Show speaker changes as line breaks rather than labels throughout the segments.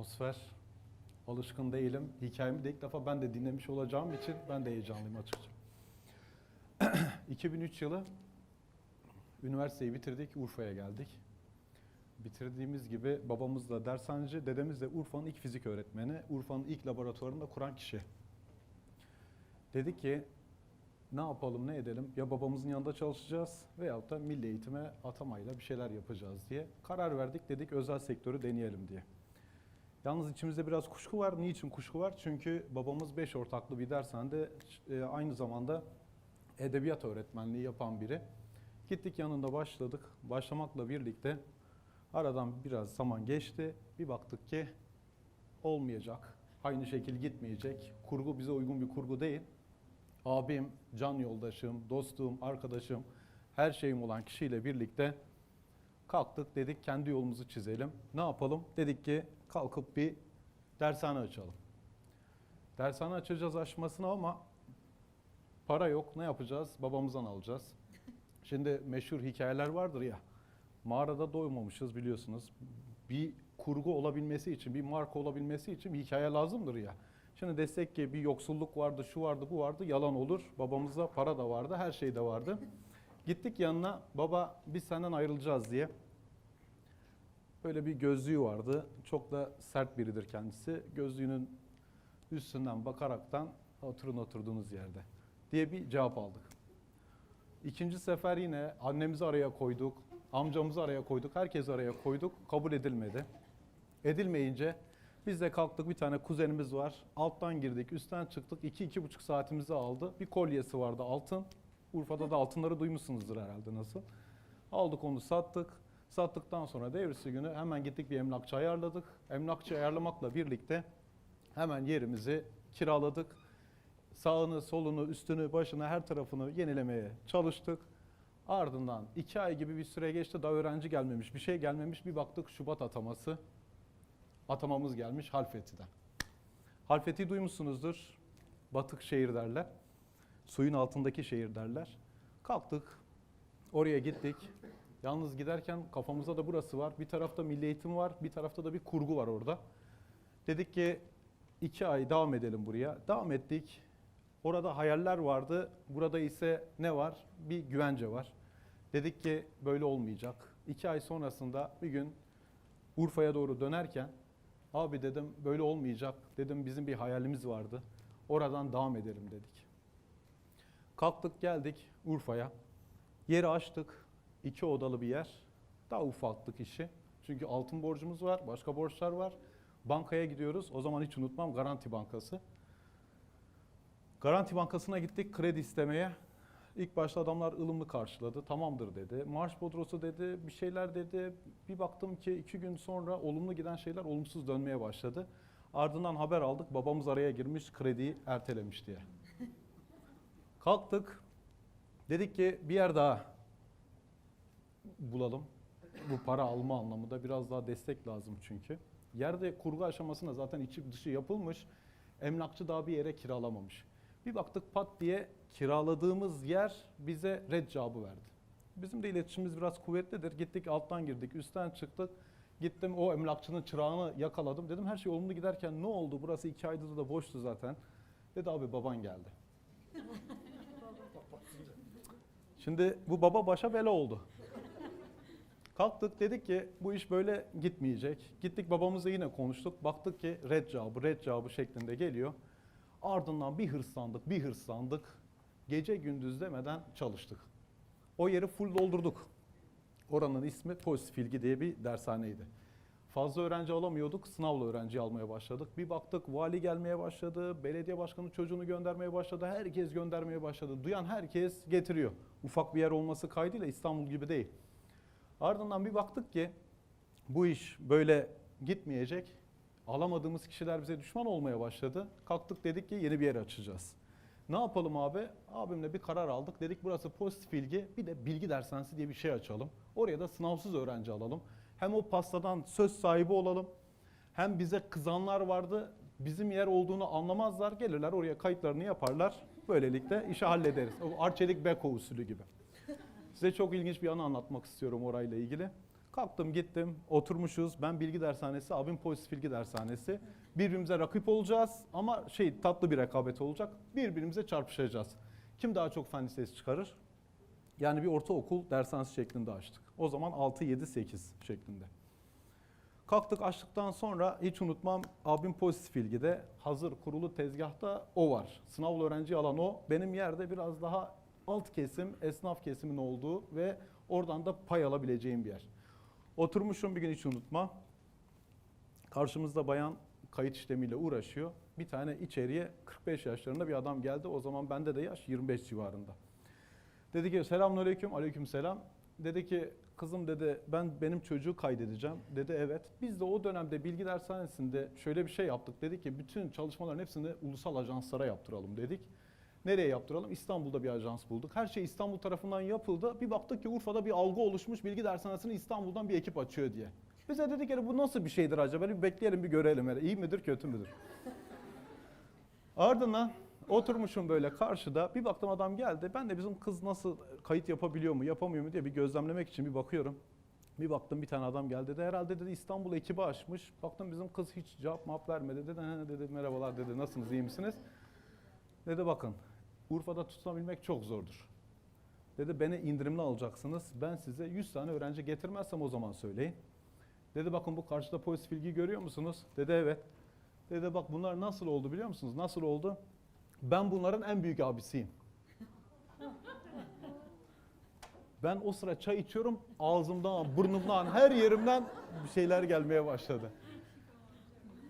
atmosfer. Alışkın değilim. Hikayemi de ilk defa ben de dinlemiş olacağım için ben de heyecanlıyım açıkçası. 2003 yılı üniversiteyi bitirdik, Urfa'ya geldik. Bitirdiğimiz gibi babamız da dershaneci, dedemiz de Urfa'nın ilk fizik öğretmeni, Urfa'nın ilk laboratuvarını da kuran kişi. Dedik ki ne yapalım ne edelim ya babamızın yanında çalışacağız veyahut da milli eğitime atamayla bir şeyler yapacağız diye karar verdik dedik özel sektörü deneyelim diye. Yalnız içimizde biraz kuşku var. Niçin kuşku var? Çünkü babamız beş ortaklı bir dershanede e, aynı zamanda edebiyat öğretmenliği yapan biri. Gittik yanında başladık. Başlamakla birlikte aradan biraz zaman geçti. Bir baktık ki olmayacak. Aynı şekil gitmeyecek. Kurgu bize uygun bir kurgu değil. Abim, can yoldaşım, dostum, arkadaşım, her şeyim olan kişiyle birlikte kalktık dedik kendi yolumuzu çizelim. Ne yapalım? Dedik ki kalkıp bir dershane açalım. Dershane açacağız açmasına ama para yok. Ne yapacağız? Babamızdan alacağız. Şimdi meşhur hikayeler vardır ya. Mağarada doymamışız biliyorsunuz. Bir kurgu olabilmesi için, bir marka olabilmesi için bir hikaye lazımdır ya. Şimdi desek ki bir yoksulluk vardı, şu vardı, bu vardı, yalan olur. Babamızda para da vardı, her şey de vardı. Gittik yanına, baba biz senden ayrılacağız diye. Böyle bir gözlüğü vardı. Çok da sert biridir kendisi. Gözlüğünün üstünden bakaraktan oturun oturduğunuz yerde diye bir cevap aldık. İkinci sefer yine annemizi araya koyduk, amcamızı araya koyduk, herkesi araya koyduk. Kabul edilmedi. Edilmeyince biz de kalktık bir tane kuzenimiz var. Alttan girdik, üstten çıktık. iki iki buçuk saatimizi aldı. Bir kolyesi vardı altın. Urfa'da da altınları duymuşsunuzdur herhalde nasıl. Aldık onu sattık. Sattıktan sonra devrisi günü hemen gittik bir emlakçı ayarladık. Emlakçı ayarlamakla birlikte hemen yerimizi kiraladık. Sağını, solunu, üstünü, başını, her tarafını yenilemeye çalıştık. Ardından iki ay gibi bir süre geçti. Daha öğrenci gelmemiş, bir şey gelmemiş. Bir baktık Şubat ataması. Atamamız gelmiş Halfeti'den. Halfeti'yi duymuşsunuzdur. Batık şehir derler. Suyun altındaki şehir derler. Kalktık. Oraya gittik. Yalnız giderken kafamızda da burası var. Bir tarafta milli eğitim var, bir tarafta da bir kurgu var orada. Dedik ki iki ay devam edelim buraya. Devam ettik. Orada hayaller vardı. Burada ise ne var? Bir güvence var. Dedik ki böyle olmayacak. İki ay sonrasında bir gün Urfa'ya doğru dönerken abi dedim böyle olmayacak. Dedim bizim bir hayalimiz vardı. Oradan devam edelim dedik. Kalktık geldik Urfa'ya. Yeri açtık. iki odalı bir yer. Daha ufalttık işi. Çünkü altın borcumuz var, başka borçlar var. Bankaya gidiyoruz. O zaman hiç unutmam Garanti Bankası. Garanti Bankası'na gittik kredi istemeye. İlk başta adamlar ılımlı karşıladı. Tamamdır dedi. Marş bodrosu dedi, bir şeyler dedi. Bir baktım ki iki gün sonra olumlu giden şeyler olumsuz dönmeye başladı. Ardından haber aldık. Babamız araya girmiş, krediyi ertelemiş diye. Kalktık. Dedik ki bir yer daha bulalım. Bu para alma anlamında biraz daha destek lazım çünkü. Yerde kurgu aşamasında zaten içi dışı yapılmış. Emlakçı daha bir yere kiralamamış. Bir baktık pat diye kiraladığımız yer bize red cevabı verdi. Bizim de iletişimimiz biraz kuvvetlidir. Gittik alttan girdik, üstten çıktık. Gittim o emlakçının çırağını yakaladım. Dedim her şey olumlu giderken ne oldu? Burası iki aydır da boştu zaten. Dedi abi baban geldi. Şimdi bu baba başa bela oldu. Kalktık dedik ki bu iş böyle gitmeyecek. Gittik babamızla yine konuştuk. Baktık ki red cevabı, red cevabı şeklinde geliyor. Ardından bir hırslandık, bir hırslandık. Gece gündüz demeden çalıştık. O yeri full doldurduk. Oranın ismi Pozitif İlgi diye bir dershaneydi. Fazla öğrenci alamıyorduk, sınavla öğrenci almaya başladık. Bir baktık vali gelmeye başladı, belediye başkanı çocuğunu göndermeye başladı, herkes göndermeye başladı. Duyan herkes getiriyor. Ufak bir yer olması kaydıyla İstanbul gibi değil. Ardından bir baktık ki bu iş böyle gitmeyecek. Alamadığımız kişiler bize düşman olmaya başladı. Kalktık dedik ki yeni bir yer açacağız. Ne yapalım abi? Abimle bir karar aldık. Dedik burası pozitif bilgi, bir de bilgi dershanesi diye bir şey açalım. Oraya da sınavsız öğrenci alalım. Hem o pastadan söz sahibi olalım. Hem bize kızanlar vardı. Bizim yer olduğunu anlamazlar. Gelirler oraya kayıtlarını yaparlar. Böylelikle işi hallederiz. O Arçelik Beko usulü gibi. Size çok ilginç bir anı anlatmak istiyorum orayla ilgili. Kalktım gittim oturmuşuz. Ben bilgi dershanesi, abim pozitif bilgi dershanesi. Birbirimize rakip olacağız ama şey tatlı bir rekabet olacak. Birbirimize çarpışacağız. Kim daha çok fen lisesi çıkarır? Yani bir ortaokul dershanesi şeklinde açtık. O zaman 6, 7, 8 şeklinde. Kalktık açtıktan sonra hiç unutmam abim pozitif ilgide hazır kurulu tezgahta o var. Sınav öğrenci alan o. Benim yerde biraz daha alt kesim esnaf kesimin olduğu ve oradan da pay alabileceğim bir yer. Oturmuşum bir gün hiç unutmam. Karşımızda bayan kayıt işlemiyle uğraşıyor. Bir tane içeriye 45 yaşlarında bir adam geldi. O zaman bende de yaş 25 civarında. Dedi ki selamünaleyküm, aleykümselam. Dedi ki kızım dedi ben benim çocuğu kaydedeceğim. Dedi evet. Biz de o dönemde bilgi dershanesinde şöyle bir şey yaptık. Dedi ki bütün çalışmaların hepsini ulusal ajanslara yaptıralım dedik. Nereye yaptıralım? İstanbul'da bir ajans bulduk. Her şey İstanbul tarafından yapıldı. Bir baktık ki Urfa'da bir algı oluşmuş bilgi dershanesini İstanbul'dan bir ekip açıyor diye. Bize dedik ki bu nasıl bir şeydir acaba? Bir bekleyelim bir görelim. Hele. İyi midir kötü müdür? Ardından oturmuşum böyle karşıda. Bir baktım adam geldi. Ben de bizim kız nasıl kayıt yapabiliyor mu, yapamıyor mu diye bir gözlemlemek için bir bakıyorum. Bir baktım bir tane adam geldi dedi. Herhalde dedi İstanbul ekibi açmış. Baktım bizim kız hiç cevap map vermedi. Dedi, "He," dedi merhabalar dedi. Nasılsınız, iyi misiniz? Dedi bakın Urfa'da tutunabilmek çok zordur. Dedi beni indirimli alacaksınız. Ben size 100 tane öğrenci getirmezsem o zaman söyleyin. Dedi bakın bu karşıda pozitif bilgi görüyor musunuz? Dedi evet. Dedi bak bunlar nasıl oldu biliyor musunuz? Nasıl oldu? Ben bunların en büyük abisiyim. Ben o sıra çay içiyorum. Ağzımdan, burnumdan, her yerimden bir şeyler gelmeye başladı.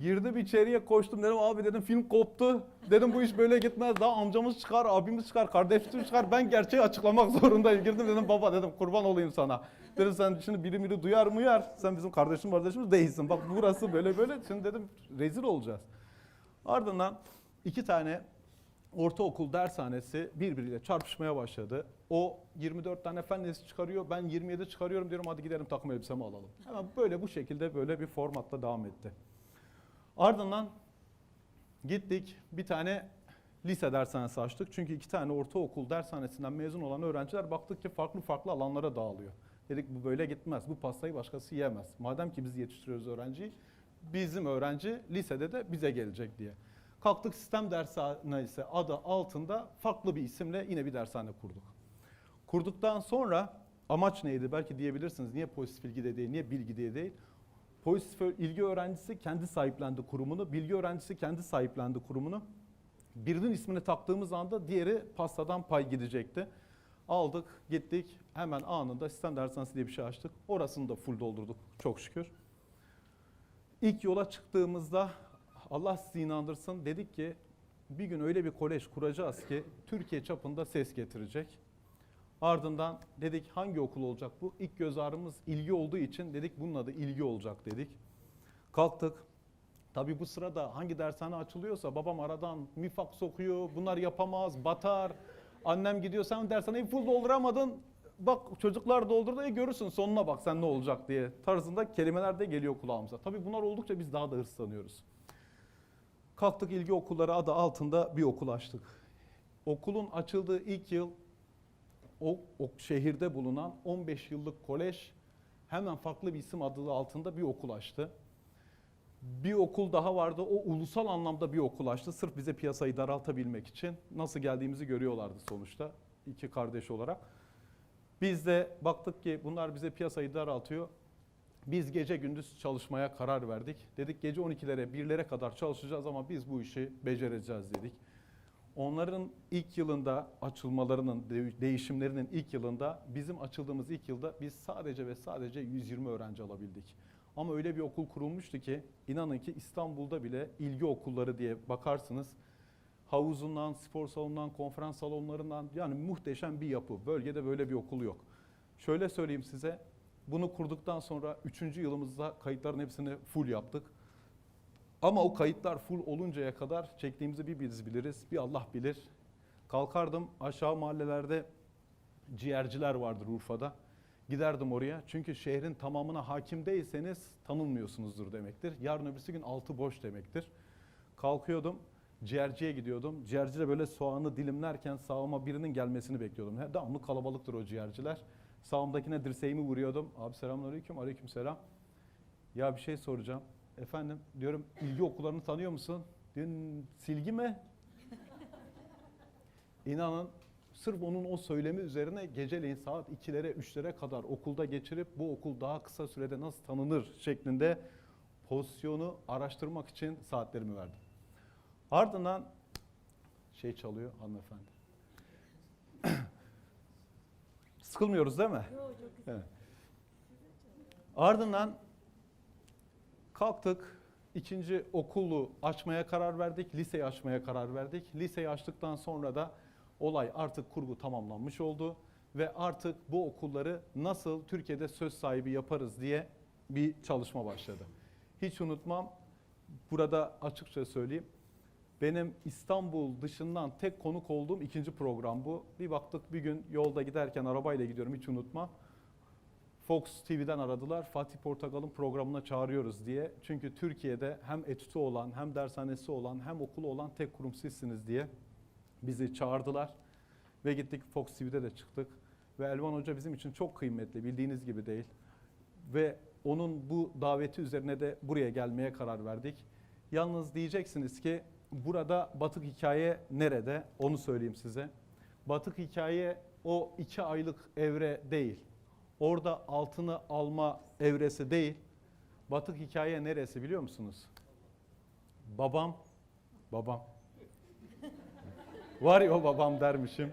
Girdim içeriye koştum dedim abi dedim film koptu. Dedim bu iş böyle gitmez. Daha amcamız çıkar, abimiz çıkar, kardeşim çıkar. Ben gerçeği açıklamak zorundayım. Girdim dedim baba dedim kurban olayım sana. Dedim sen şimdi biri biri duyar mı uyar. Sen bizim kardeşim kardeşimiz değilsin. Bak burası böyle böyle. Şimdi dedim rezil olacağız. Ardından iki tane ortaokul dershanesi birbiriyle çarpışmaya başladı. O 24 tane fen lisesi çıkarıyor. Ben 27 çıkarıyorum diyorum hadi gidelim takım elbisemi alalım. Hemen böyle bu şekilde böyle bir formatla devam etti. Ardından gittik bir tane lise dershanesi açtık. Çünkü iki tane ortaokul dershanesinden mezun olan öğrenciler baktık ki farklı farklı alanlara dağılıyor. Dedik bu böyle gitmez. Bu pastayı başkası yiyemez. Madem ki biz yetiştiriyoruz öğrenciyi, bizim öğrenci lisede de bize gelecek diye. Kalktık sistem dershanesi adı altında farklı bir isimle yine bir dershane kurduk. Kurduktan sonra amaç neydi? Belki diyebilirsiniz niye pozitif ilgi de değil, niye bilgi diye değil. Pozitif ilgi öğrencisi kendi sahiplendi kurumunu, bilgi öğrencisi kendi sahiplendi kurumunu. Birinin ismini taktığımız anda diğeri pastadan pay gidecekti. Aldık, gittik. Hemen anında sistem dershanesi diye bir şey açtık. Orasını da full doldurduk çok şükür. İlk yola çıktığımızda Allah sizi inandırsın dedik ki bir gün öyle bir kolej kuracağız ki Türkiye çapında ses getirecek. Ardından dedik hangi okul olacak bu? İlk göz ağrımız ilgi olduğu için dedik bunun adı ilgi olacak dedik. Kalktık. Tabii bu sırada hangi dershane açılıyorsa babam aradan mifak sokuyor. Bunlar yapamaz, batar. Annem gidiyor sen dershaneyi full dolduramadın. Bak çocuklar doldurdu e görürsün sonuna bak sen ne olacak diye tarzında kelimeler de geliyor kulağımıza. Tabii bunlar oldukça biz daha da hırslanıyoruz. Kalktık ilgi okulları adı altında bir okul açtık. Okulun açıldığı ilk yıl o, o şehirde bulunan 15 yıllık kolej hemen farklı bir isim adı altında bir okul açtı. Bir okul daha vardı. O ulusal anlamda bir okul açtı. Sırf bize piyasayı daraltabilmek için. Nasıl geldiğimizi görüyorlardı sonuçta. iki kardeş olarak. Biz de baktık ki bunlar bize piyasayı daraltıyor. Biz gece gündüz çalışmaya karar verdik. Dedik gece 12'lere 1'lere kadar çalışacağız ama biz bu işi becereceğiz dedik. Onların ilk yılında açılmalarının, de- değişimlerinin ilk yılında bizim açıldığımız ilk yılda biz sadece ve sadece 120 öğrenci alabildik. Ama öyle bir okul kurulmuştu ki inanın ki İstanbul'da bile ilgi okulları diye bakarsınız. Havuzundan, spor salonundan, konferans salonlarından yani muhteşem bir yapı. Bölgede böyle bir okul yok. Şöyle söyleyeyim size. Bunu kurduktan sonra 3. yılımızda kayıtların hepsini full yaptık. Ama o kayıtlar full oluncaya kadar çektiğimizi bir biz biliriz, bir Allah bilir. Kalkardım aşağı mahallelerde ciğerciler vardır Urfa'da. Giderdim oraya. Çünkü şehrin tamamına hakim değilseniz tanınmıyorsunuzdur demektir. Yarın öbürsü gün altı boş demektir. Kalkıyordum, ciğerciye gidiyordum. Ciğercide böyle soğanı dilimlerken sağıma birinin gelmesini bekliyordum. Devamlı kalabalıktır o ciğerciler. Sağımdakine dirseğimi vuruyordum. Abi selamünaleyküm, aleykümselam. Ya bir şey soracağım. Efendim diyorum ilgi okullarını tanıyor musun? Diyor silgi mi? İnanın sırf onun o söylemi üzerine geceleyin saat 2'lere 3'lere kadar okulda geçirip bu okul daha kısa sürede nasıl tanınır şeklinde pozisyonu araştırmak için saatlerimi verdim. Ardından şey çalıyor hanımefendi. Sıkılmıyoruz değil mi? Evet. Ardından kalktık. ikinci okulu açmaya karar verdik. Liseyi açmaya karar verdik. Liseyi açtıktan sonra da olay artık kurgu tamamlanmış oldu. Ve artık bu okulları nasıl Türkiye'de söz sahibi yaparız diye bir çalışma başladı. Hiç unutmam. Burada açıkça söyleyeyim. Benim İstanbul dışından tek konuk olduğum ikinci program bu. Bir baktık bir gün yolda giderken arabayla gidiyorum hiç unutmam. Fox TV'den aradılar. Fatih Portakal'ın programına çağırıyoruz diye. Çünkü Türkiye'de hem etütü olan, hem dershanesi olan, hem okulu olan tek kurum sizsiniz diye bizi çağırdılar. Ve gittik Fox TV'de de çıktık. Ve Elvan Hoca bizim için çok kıymetli, bildiğiniz gibi değil. Ve onun bu daveti üzerine de buraya gelmeye karar verdik. Yalnız diyeceksiniz ki burada batık hikaye nerede? Onu söyleyeyim size. Batık hikaye o iki aylık evre değil. Orada altını alma evresi değil. Batık hikaye neresi biliyor musunuz? Babam, babam. Var ya babam dermişim.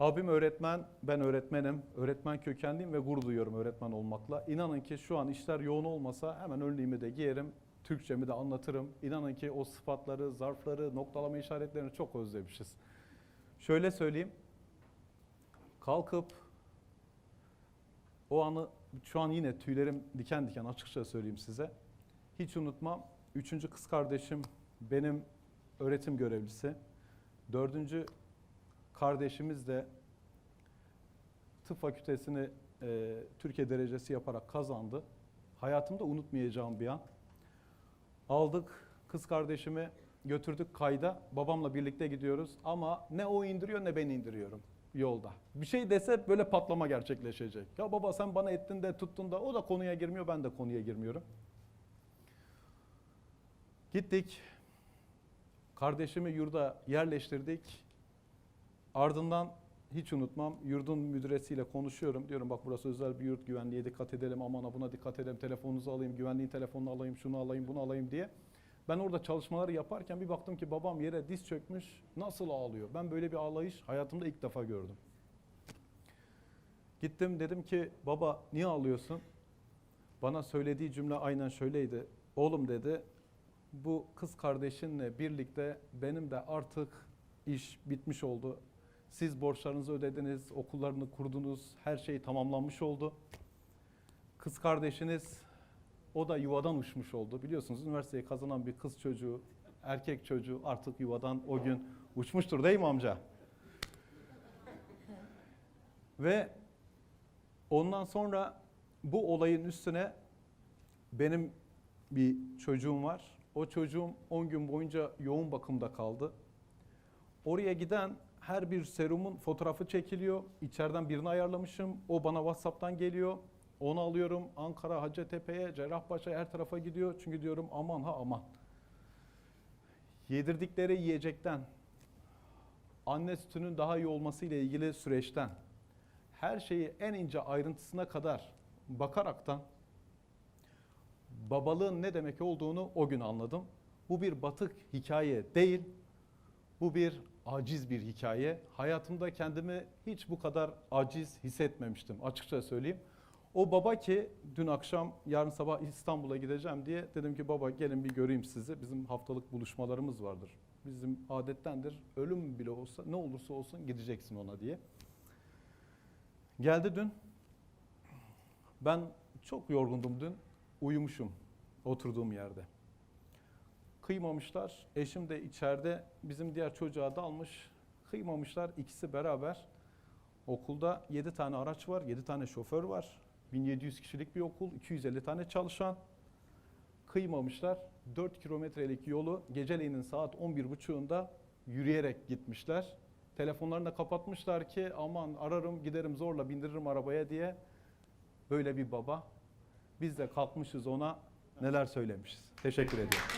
Abim öğretmen, ben öğretmenim. Öğretmen kökenliyim ve gurur duyuyorum öğretmen olmakla. İnanın ki şu an işler yoğun olmasa hemen önlüğümü de giyerim, Türkçemi de anlatırım. İnanın ki o sıfatları, zarfları, noktalama işaretlerini çok özlemişiz. Şöyle söyleyeyim, kalkıp o anı şu an yine tüylerim diken diken açıkça söyleyeyim size. Hiç unutmam. Üçüncü kız kardeşim benim öğretim görevlisi. Dördüncü kardeşimiz de tıp fakültesini e, Türkiye derecesi yaparak kazandı. Hayatımda unutmayacağım bir an. Aldık kız kardeşimi götürdük kayda. Babamla birlikte gidiyoruz ama ne o indiriyor ne ben indiriyorum yolda. Bir şey dese böyle patlama gerçekleşecek. Ya baba sen bana ettin de tuttun da o da konuya girmiyor ben de konuya girmiyorum. Gittik. Kardeşimi yurda yerleştirdik. Ardından hiç unutmam yurdun müdüresiyle konuşuyorum. Diyorum bak burası özel bir yurt güvenliğe dikkat edelim aman buna dikkat edelim telefonunuzu alayım güvenliğin telefonunu alayım şunu alayım bunu alayım diye. Ben orada çalışmaları yaparken bir baktım ki babam yere diz çökmüş nasıl ağlıyor. Ben böyle bir ağlayış hayatımda ilk defa gördüm. Gittim dedim ki baba niye ağlıyorsun? Bana söylediği cümle aynen şöyleydi. Oğlum dedi bu kız kardeşinle birlikte benim de artık iş bitmiş oldu. Siz borçlarınızı ödediniz, okullarını kurdunuz, her şey tamamlanmış oldu. Kız kardeşiniz o da yuvadan uçmuş oldu. Biliyorsunuz üniversiteyi kazanan bir kız çocuğu, erkek çocuğu artık yuvadan o gün uçmuştur değil mi amca? Ve ondan sonra bu olayın üstüne benim bir çocuğum var. O çocuğum 10 gün boyunca yoğun bakımda kaldı. Oraya giden her bir serumun fotoğrafı çekiliyor. İçeriden birini ayarlamışım. O bana WhatsApp'tan geliyor. Onu alıyorum. Ankara, Hacettepe'ye, Cerrahpaşa'ya her tarafa gidiyor. Çünkü diyorum aman ha aman. Yedirdikleri yiyecekten, anne sütünün daha iyi olması ile ilgili süreçten, her şeyi en ince ayrıntısına kadar bakaraktan babalığın ne demek olduğunu o gün anladım. Bu bir batık hikaye değil, bu bir aciz bir hikaye. Hayatımda kendimi hiç bu kadar aciz hissetmemiştim açıkça söyleyeyim. O baba ki dün akşam yarın sabah İstanbul'a gideceğim diye dedim ki baba gelin bir göreyim sizi. Bizim haftalık buluşmalarımız vardır. Bizim adettendir. Ölüm bile olsa ne olursa olsun gideceksin ona diye. Geldi dün. Ben çok yorgundum dün. Uyumuşum oturduğum yerde. Kıymamışlar. Eşim de içeride bizim diğer çocuğa dalmış. Kıymamışlar ikisi beraber. Okulda 7 tane araç var, 7 tane şoför var. 1700 kişilik bir okul, 250 tane çalışan. Kıymamışlar. 4 kilometrelik yolu geceleyin saat 11.30'unda yürüyerek gitmişler. Telefonlarını da kapatmışlar ki aman ararım giderim zorla bindiririm arabaya diye. Böyle bir baba. Biz de kalkmışız ona neler söylemişiz. Teşekkür ediyorum.